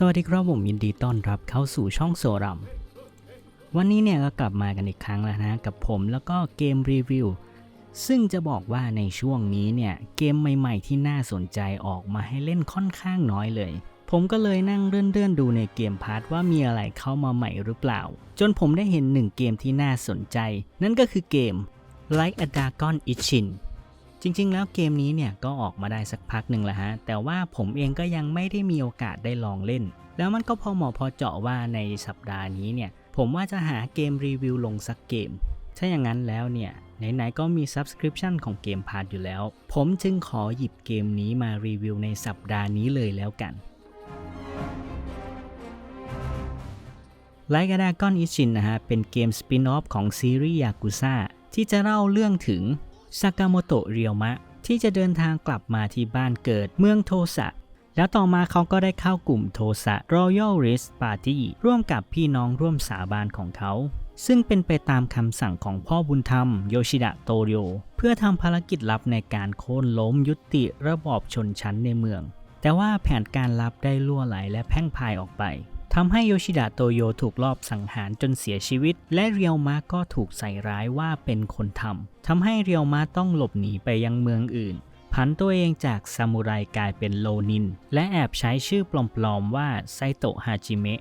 สวัสดีครับผมยินดีต้อนรับเข้าสู่ช่องโซรัม วันนี้เนี่ยก็กลับมากันอีกครั้งแล้วนะกับผมแล้วก็เกมรีวิว ซึ่งจะบอกว่าในช่วงนี้เนี่ยเกมใหม่ ๆ ที่น่าสนใจออกมาให้เล่นค่อนข้างน้อยเลย ผมก็เลยนั่งเลื่อนๆดูในเกมพาร์ทว่ามีอะไรเข้ามาใหม่หรือเปล่า จนผมได้เห็นหนึ่งเกมที่น่าสนใจ นั่นก็คือเกม Like a Dragon Itchin จริงๆ แล้วเกมนี้เนี่ยก็ออกมาได้สักพักหนึ่งแล้วฮะ แต่ว่าผมเองก็ยังไม่ได้มีโอกาสได้ลองเล่น แล้วมันก็พอเหมาะพอเจาะว่าในสัปดาห์นี้เนี่ย ผมว่าจะหาเกมรีวิวลงสักเกม ถ้าอย่างนั้นแล้วเนี่ยไหนๆก็มี Subscription ของเกมพาร์ทอยู่แล้ว ผมจึงขอหยิบเกมนี้มารีวิวในสัปดาห์นี้เลยแล้วกันไลกาดากอนอิชินนะฮะ เป็นเกมสปินออฟของซีรีส์ยากุซ่าที่จะเล่าเรื่องถึง ซากาโมโตะเรียวมะ ที่จะเดินทางกลับมาที่บ้านเกิดเมืองโทสะ แล้วต่อมาเขาก็ได้เข้ากลุ่มโทสะ Royal Race Party ร่วมกับพี่น้องร่วมสาบานของเขา ซึ่งเป็นไปตามคำสั่งของพ่อบุญธรรมโยชิดะโตโยเพื่อทำภารกิจลับในการโค่นล้มยุติระบอบชนชั้นในเมือง แต่ว่าแผนการลับได้ล่วไหลและแพ่งพายออกไป ทำให้โยชิดะโตโยถูกลอบสังหารจนเสียชีวิต และเรียวมะก็ถูกใส่ร้ายว่าเป็นคนทำทำให้เรียวมะต้องหลบหนีไปยังเมืองอื่นผันตัวเองจากซามูไรกลายเป็นโลนิน และแอบใช้ชื่อปลอมๆว่าไซโตะฮาจิเมะ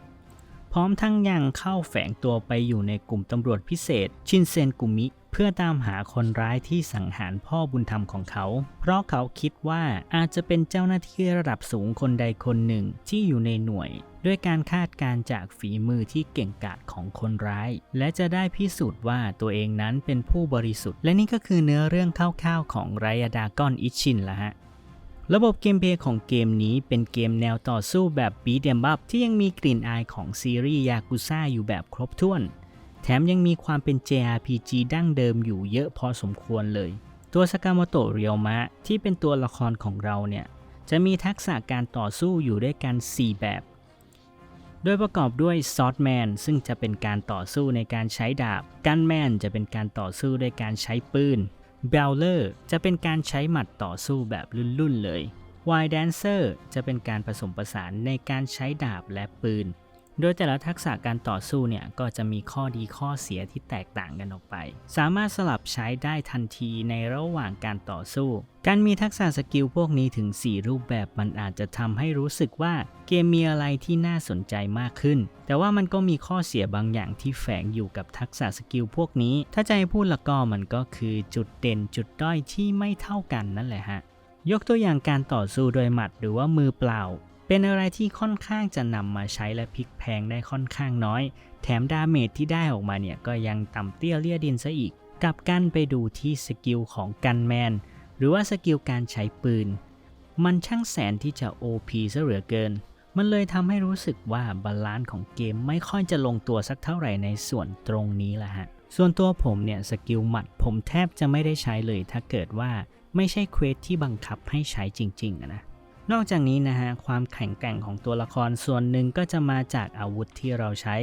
พร้อมทั้งยังเข้าแฝงตัวไปอยู่ในกลุ่มตำรวจพิเศษ ชินเซนกุมิ พื่อตามหาคนร้ายที่สังหารพ่อบุญธรรมของเขา เพราะเขาคิดว่าอาจจะเป็นเจ้าหน้าที่ระดับสูงคนใดคนหนึ่งที่อยู่ในหน่วย ด้วยการคาดการจากฝีมือที่เก่งกาจของคนร้าย และจะได้พิสูจน์ว่าตัวเองนั้นเป็นผู้บริสุทธิ์ และนี่ก็คือเนื้อเรื่องคร่าวๆของไรอาดากอนอิชินละฮะระบบเกมเพลย์ของเกมนี้เป็นเกมแนวต่อสู้แบบบีเดมบับที่ยังมีกลิ่นอายของซีรีส์ยากุซ่าอยู่แบบครบถ้วน แถมยังมีความเป็น JRPG ดั้งเดิมอยู่เยอะพอสมควรเลย ตัวสกามโตะเรียวมะที่เป็นตัวละครของเราเนี่ย จะมีทักษะการต่อสู้อยู่ด้วยกัน 4 แบบ โดยประกอบด้วยซอ t แมนซึ่งจะเป็นการต่อสู้ในการใช้ดาบ กันแมนจะเป็นการต่อสู้ด้วยการใช้ปืนเบลเลอร์จะเป็นการใช้หมัดต่อสู้แบบรุ่นๆเลย Y Dancer จะเป็นการผสมผสานในการใช้ดาบและปืน โดยแต่ละทักษะการต่อสู้เนี่ยก็จะมีข้อดีข้อเสียที่แตกต่างกันออกไป สามารถสลับใช้ได้ทันทีในระหว่างการต่อสู้ การมีทักษะสกิลพวกนี้ถึง 4 รูปแบบมันอาจจะทำให้รู้สึกว่าเกมมีอะไรที่น่าสนใจมากขึ้น แต่ว่ามันก็มีข้อเสียบางอย่างที่แฝงอยู่กับทักษะสกิลพวกนี้ ถ้าจะให้พูดละก็มันก็คือจุดเด่นจุดด้อยที่ไม่เท่ากันนั่นแหละฮะยกตัวอย่างการต่อสู้โดยหมัดหรือว่ามือเปล่า เป็นอะไรที่ค่อนข้างจะนำมาใช้และพลิกแพงได้ค่อนข้างน้อย แถมดาเมจที่ได้ออกมาเนี่ยก็ยังต่ำเตี้ยเลี่ยดินซะอีก กลับกันไปดูที่สกิลของกันแมน หรือว่าสกิลการใช้ปืน มันช่างแสนที่จะ OP ซะเหลือเกิน มันเลยทำให้รู้สึกว่าบาลานซ์ของเกมไม่ค่อยจะลงตัวสักเท่าไหร่ในส่วนตรงนี้แหละฮะ ส่วนตัวผมเนี่ยสกิลหมัดผมแทบจะไม่ได้ใช้เลยถ้าเกิดว่าไม่ใช่เควสที่บังคับให้ใช้จริงๆนะ นอกจากนี้นะฮะความแข็งแกร่งของตัวละครส่วนหนึ่งก็จะมาจากอาวุธที่เราใช้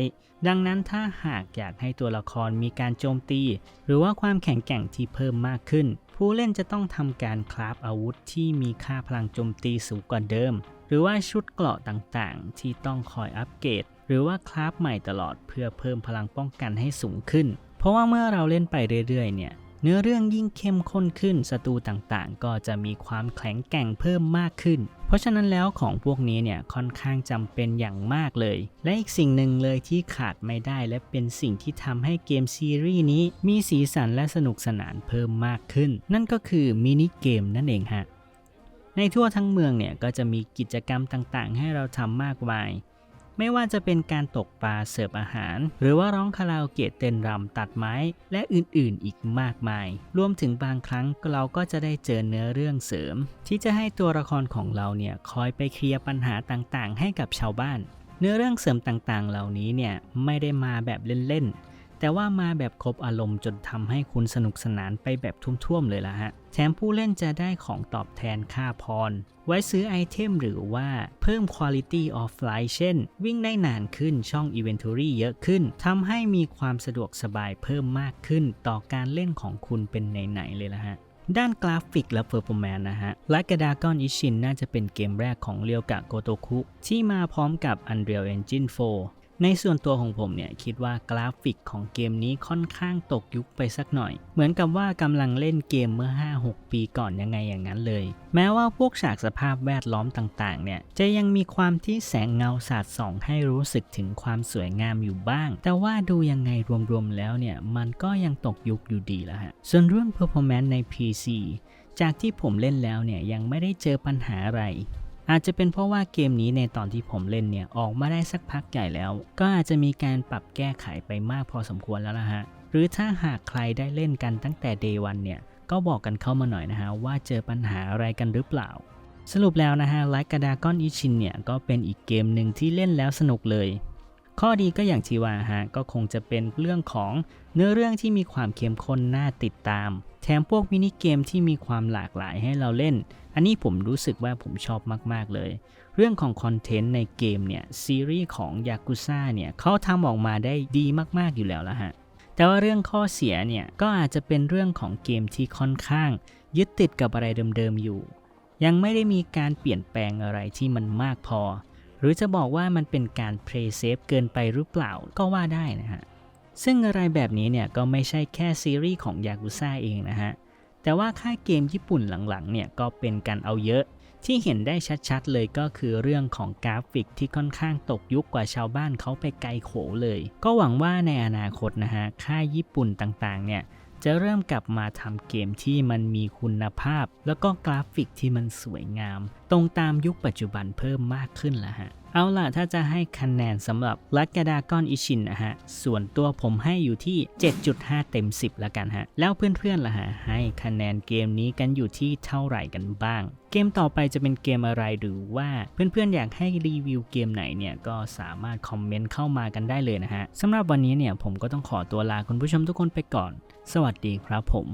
ดังนั้นถ้าหากอยากให้ตัวละครมีการโจมตี หรือว่าความแข็งแกร่งที่เพิ่มมากขึ้น ผู้เล่นจะต้องทำการคราฟอาวุธที่มีค่าพลังโจมตีสูงกว่าเดิม หรือว่าชุดเกราะต่างๆ ที่ต้องคอยอัปเกรดหรือว่าคราฟใหม่ตลอดเพื่อเพิ่มพลังป้องกันให้สูงขึ้น เพราะว่าเมื่อเราเล่นไปเรื่อยๆเนี่ย เนื้อเรื่องยิ่งเข้มข้นขึ้นศัตรูต่างๆ ก็จะมีความแข็งแกร่งเพิ่มมากขึ้น เพราะฉะนั้นแล้วของพวกนี้เนี่ยค่อนข้างจำเป็นอย่างมากเลย และอีกสิ่งหนึ่งเลยที่ขาดไม่ได้และเป็นสิ่งที่ทำให้เกมซีรีส์นี้มีสีสันและสนุกสนานเพิ่มมากขึ้น นั่นก็คือมินิเกมนั่นเองฮะในทั่วทั้งเมืองเนี่ยก็จะมีกิจกรรมต่างๆ ให้เราทำมากมาย ไม่ว่าจะเป็นการตกปลาเสิร์ฟอาหาร หรือว่าร้องคาราโอเกะเต้นรำตัดไม้ และอื่นๆอีกมากมาย รวมถึงบางครั้งเราก็จะได้เจอเนื้อเรื่องเสริม ที่จะให้ตัวละครของเราเนี่ยคอยไปเคลียร์ปัญหาต่างๆ ให้กับชาวบ้าน เนื้อเรื่องเสริมต่างๆ เหล่านี้เนี่ยไม่ได้มาแบบเล่นๆแต่ว่ามาแบบครบอารมณ์จนทำให้คุณสนุกสนานไปแบบทุ่วมๆเลยละฮะ แถมผู้เล่นจะได้ของตอบแทนค่าพร ไว้ซื้อไอเทมหรือว่าเพิ่ม quality of life เช่น วิ่งได้นานขึ้นช่อง inventory เยอะขึ้นทำให้มีความสะดวกสบายเพิ่มมากขึ้นต่อการเล่นของคุณเป็นไหนๆเลยละฮะด้านกราฟิกและเ e อร์ r m แมนนะฮะไลกาดากอนอิชินน่าจะเป็นเกมแรกของเรียวกะโกโตคุที่มาพร้อมกับ Unreal Engine 4 ในส่วนตัวของผมเนี่ยคิดว่ากราฟิกของเกมนี้ค่อนข้างตกยุคไปสักหน่อย เหมือนกับว่ากำลังเล่นเกมเมื่อ 5-6 ปีก่อนยังไงอย่างนั้นเลย แม้ว่าพวกฉากสภาพแวดล้อมต่างๆ เนี่ยจะยังมีความที่แสงเงาสาดส่อง ให้รู้สึกถึงความสวยงามอยู่บ้าง แต่ว่าดูยังไงรวมๆแล้วเนี่ยมันก็ยังตกยุคอยู่ดีละฮะ ส่วนเรื่อง performance ใน PC จากที่ผมเล่นแล้วเนี่ยยังไม่ได้เจอปัญหาอะไร อาจจะเป็นเพราะว่าเกมนี้ในตอนที่ผมเล่นเนี่ยออกมาได้สักพักใหญ่แล้ว ก็อาจจะมีการปรับแก้ไขไปมากพอสมควรแล้วล่ะฮะ หรือถ้าหากใครได้เล่นกันตั้งแต่ day 1เนี่ย ก็บอกกันเข้ามาหน่อยนะฮะว่าเจอปัญหาอะไรกันหรือเปล่า สรุปแล้วนะฮะไลกาดากอนอิชินเนี่ยก็เป็นอีกเกมหนึ่งที่เล่นแล้วสนุกเลย ข้อดีก็อย่างที่ว่าฮะก็คงจะเป็นเรื่องของเนื้อเรื่องที่มีความเข้มข้นน่าติดตาม แถมพวกมินิเกมที่มีความหลากหลายให้เราเล่น อันนี้ผมรู้สึกว่าผมชอบมากๆเลย เรื่องของคอนเทนต์ในเกมเนี่ยซีรีส์ของยากุซ่าเนี่ยเขาทำออกมาได้ดีมากๆอยู่แล้วละฮะแต่ว่าเรื่องข้อเสียเนี่ยก็อาจจะเป็นเรื่องของเกมที่ค่อนข้าง ยึดติดกับอะไรเดิมๆอยู่ ยังไม่ได้มีการเปลี่ยนแปลงอะไรที่มันมากพอ รือจะบอกว่ามันเป็นการเพลย์เซฟเกินไปหรือเปล่าก็ว่าได้นะฮะ ซึ่งอะไรแบบนี้เนี่ยก็ไม่ใช่แค่ซีรีส์ของยากุซ่าเองนะฮะ แต่ว่าค่ายเกมญี่ปุ่นหลังๆเนี่ยก็เป็นการเอาเยอะที่เห็นได้ชัดๆ เลยก็คือเรื่องของกราฟิกที่ค่อนข้างตกยุคกว่าชาวบ้านเขาไปไกลโขเลย ก็หวังว่าในอนาคตนะฮะ ค่ายญี่ปุ่นต่างๆ เนี่ย จะเริ่มกลับมาทำเกมที่มันมีคุณภาพ แล้วก็กราฟิกที่มันสวยงาม ตรงตามยุคปัจจุบันเพิ่มมากขึ้นแล้วฮะ เอาล่ะถ้าจะให้คะแนนสำหรับลักกาดากอนอิชินนะฮะ ส่วนตัวผมให้อยู่ที่ 7.5 เต็ม 10ละกันฮะ แล้วเพื่อนๆล่ะฮะ ให้คะแนนเกมนี้กันอยู่ที่เท่าไหร่กันบ้าง เกมต่อไปจะเป็นเกมอะไรหรือว่าเพื่อนๆอยากให้รีวิวเกมไหนเนี่ยก็สามารถคอมเมนต์เข้ามากันได้เลยนะฮะสำหรับวันนี้เนี่ยผมก็ต้องขอตัวลาคุณผู้ชมทุกคนไปก่อน สวัสดีครับผม